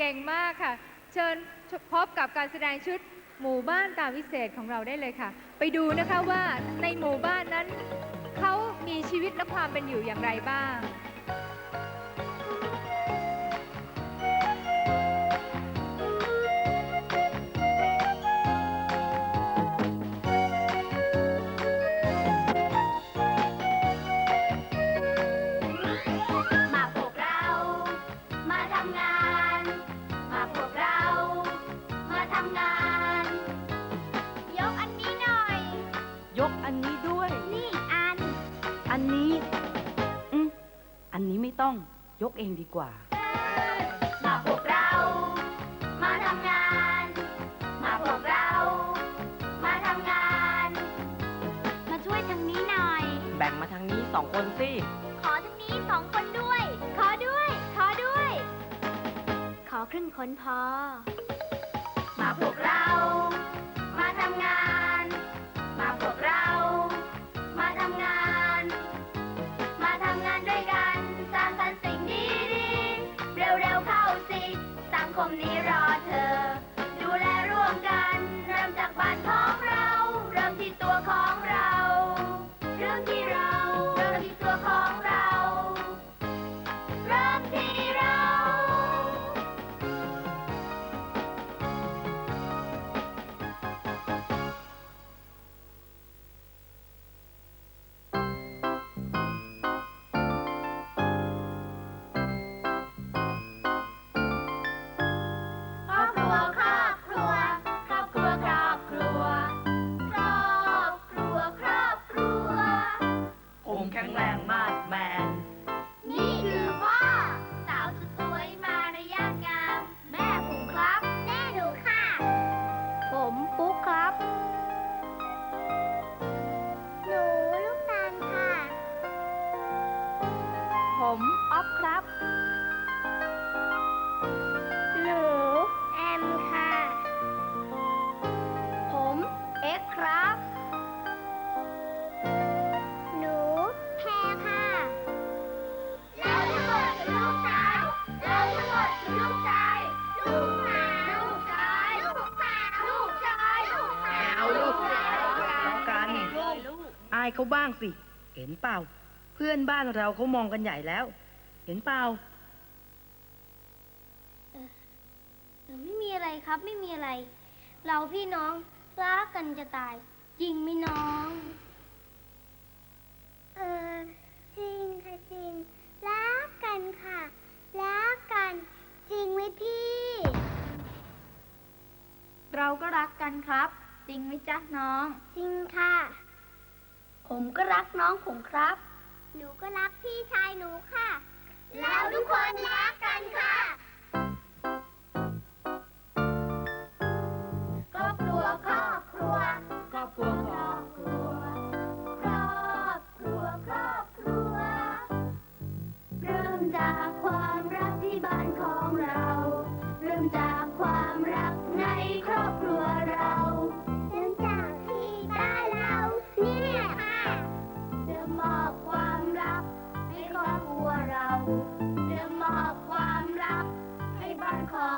เก่งมากค่ะ เชิญพบกับการแสดงชุดหมู่บ้านตาวิเศษของเราได้เลยค่ะ ไปดูนะคะว่าในหมู่บ้านนั้น เขามีชีวิตและความเป็นอยู่อย่างไรบ้าง ต้องยกเองดีกว่า มาพวกเรา มาทำงาน มาพวกเรา มาทำงาน มาช่วยทางนี้หน่อย แบ่งมาทางนี้สองคนสิขอทางนี้สองคนด้วย ขอด้วย ขอด้วย ขอครึ่งคนพอ มาพวกเรา มาทำงาน มาพวกเรา มาทำงาน นี้รอเธอ ดูแลร่วมกันเริ่มจากบ้านขอ เขาบ้างสิ เห็นเปล่า เพื่อนบ้านเราเขามองกันใหญ่แล้ว เห็นเปล่า เออไม่มีอะไรครับไม่มีอะไร เราพี่น้องรักกันจะตาย จริงไหมน้อง เออจริงค่ะจริงรักกันค่ะรักกัน จริงไหมพี่ เราก็รักกันครับ จริงไหมจ๊ะน้อง จริงค่ะ ผมก็รักน้องผมครับ หนูก็รักพี่ชายหนูค่ะแล้วทุกคนรักกันค่ะ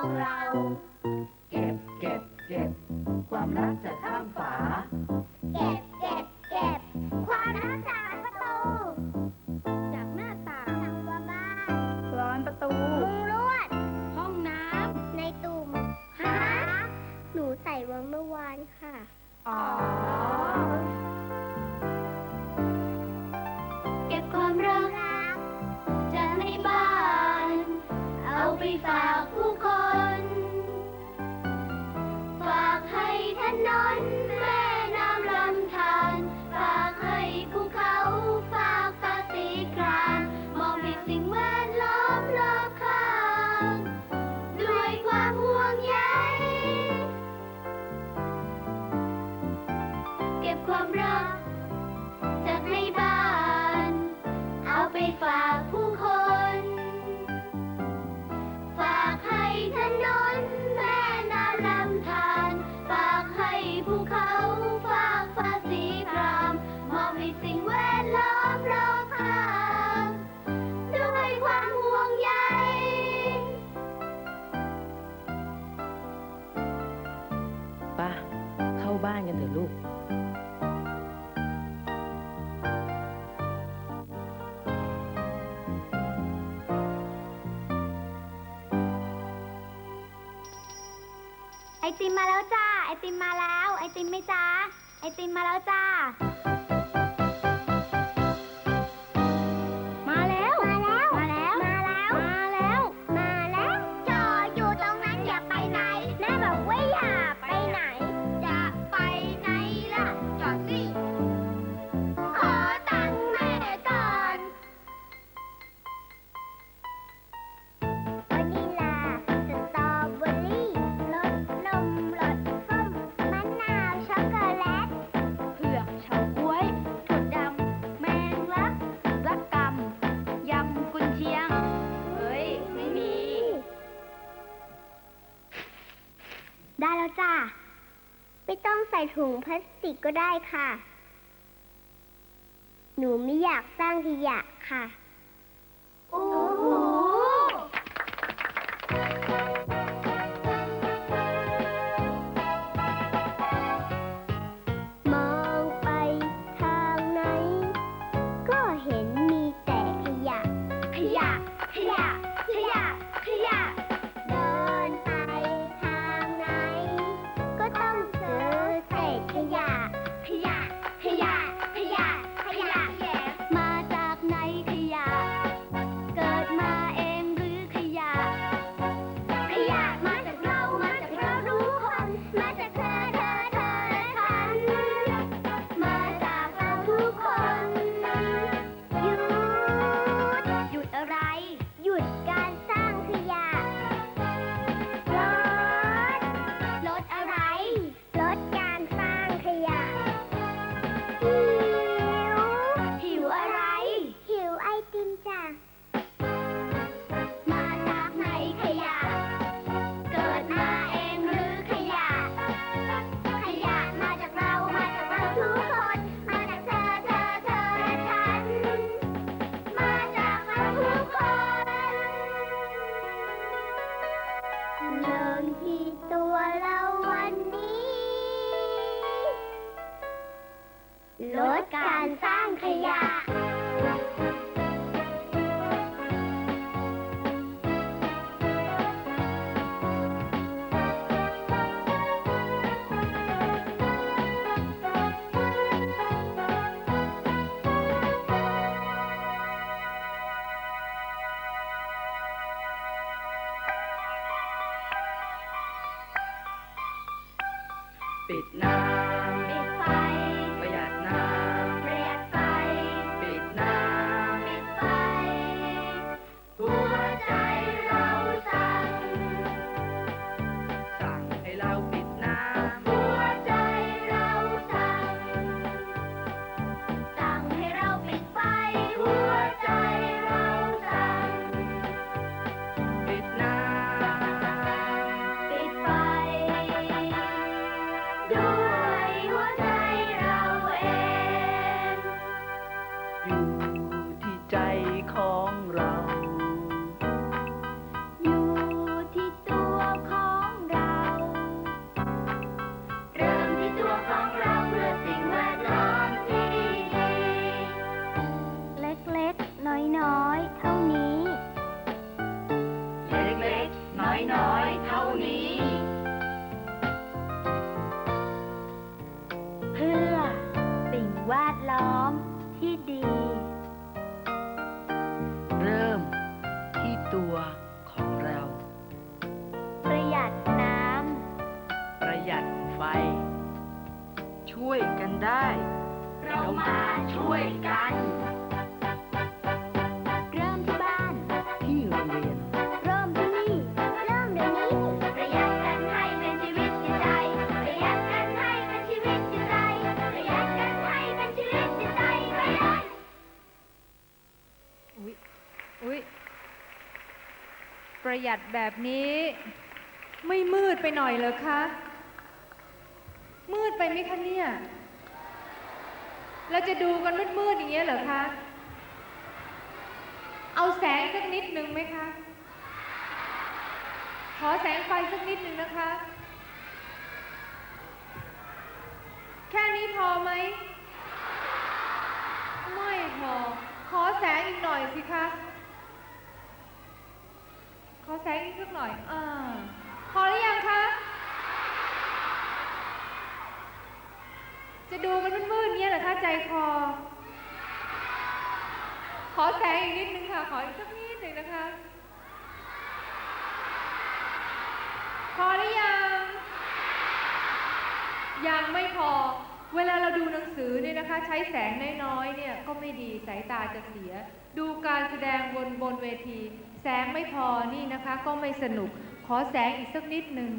เรา ก็บความรัก จากในบ้าน เอาไปฝากผู้คน ฝากให้ถนนแม่น้ำลำธาร ฝากให้ภูเขา ฝากฟ้าสีคราม มอบให้สิ่งแวดล้อมรอบข้างด้วยความห่วงใย ป่ะ บ้านกันเถอะลูก ไอติมมาแล้วจ้า ไอติมมาแล้ว ไอติมไหม่จ้า ไอติมมาแล้วจ้า จ้ะ ไม่ต้องใส่ถุงพลาสติกก็ได้ค่ะ หนูไม่อยากสร้างขยะค่ะอ้ ประหยัดแบบนี้ ไม่มืดไปหน่อยเหรอคะ มืดไปไหมคะเนี่ย เราจะดูกันมืดมืดอย่างเงี้ยเหรอคะ เอาแสงสักนิดนึงไหมคะ ขอแสงไฟสักนิดนึงนะคะ แค่นี้พอไหม ไม่พอ ขอแสงอีกหน่อยสิคะ อแสงอีกสักหน่อยอ่าพอหรือยังคะ จะดูมันมืดๆเนี่ยเหรอคะใจคอ ขอแสงอีกนิดนึงค่ะ ขออีกสักนิดหนึ่งนะคะ พอหรือยัง ยังไม่พอ เวลาเราดูหนังสือเนี่ยนะคะ ใช้แสงน้อยๆเนี่ยก็ไม่ดีสายตาจะเสีย ดูการแสดงบนบนเวที แสงไม่พอนี่นะคะก็ไม่สนุกขอแสงอีกสักนิดหนึ่ง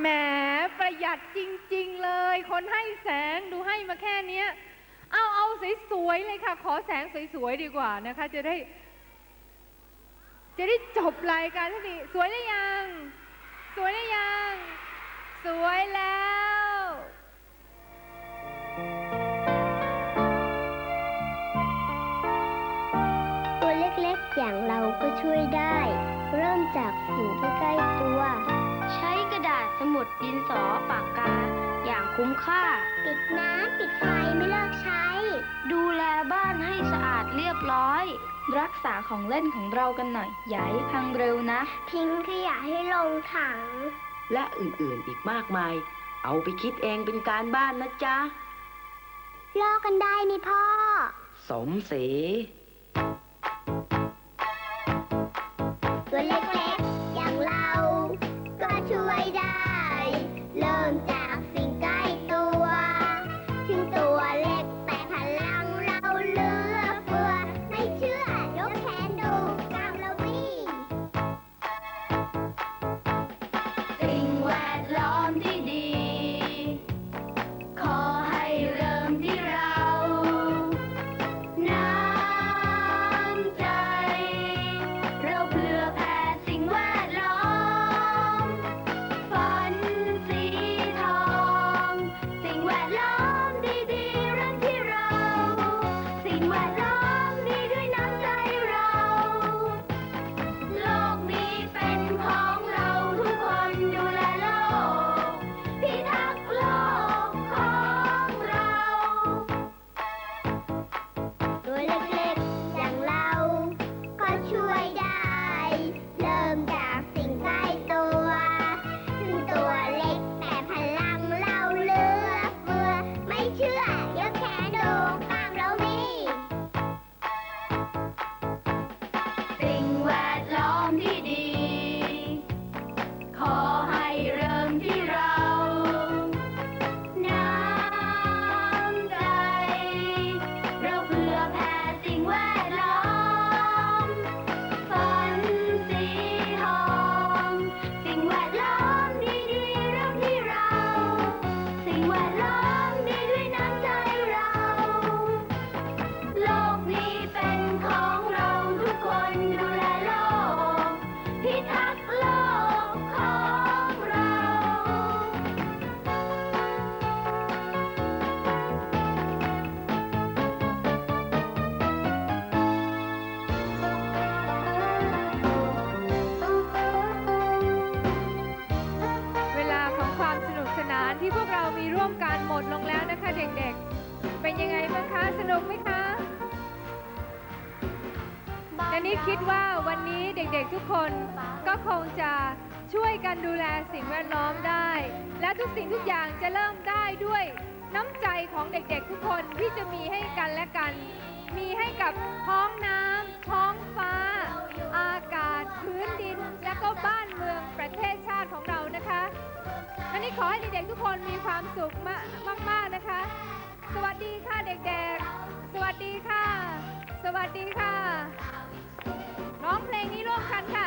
แหมประหยัดจริง ๆ เลย คนให้แสงดูให้มาแค่เนี้ย เอาเอาสวยๆเลยค่ะ ขอแสงสวยๆดีกว่านะคะ จะได้ จะได้จบรายการทันทีสวยหรือยัง สวยหรือยัง สวยแล้ว ใกล้ตัว ใช้กระดาษสมุดดินสอปากกา อย่างคุ้มค่า ปิดน้ำปิดไฟไม่เลิกใช้ ดูแลบ้านให้สะอาดเรียบร้อย รักษาของเล่นของเรากันหน่อย อย่าให้พังเร็วนะ ทิ้งขยะให้ลงถัง และอื่นๆอีกมากมาย เอาไปคิดเองเป็นการบ้านนะจ๊ะ ลอกกันได้นี่พ่อ สมศรี ยังไงบ้างคะ สนุกไหมคะและนี่คิดว่าวันนี้เด็กๆทุกคนก็คงจะช่วยกันดูแลสิ่งแวดล้อมได้ และทุกสิ่งทุกอย่างจะเริ่มได้ด้วยน้ำใจของเด็กๆทุกคนที่จะมีให้กันและกัน มีให้กับท้องน้ำท้องฟ้า อากาศพื้นดิน และก็บ้านเมืองประเทศชาติของเรานะคะอันนี้ขอให้เด็กๆทุกคนมีความสุขมากมากๆนะคะ สวัสดีค่ะเด็กๆ สวัสดีค่ะ สวัสดีค่ะ ร้องเพลงนี้ร่วมกันค่ะ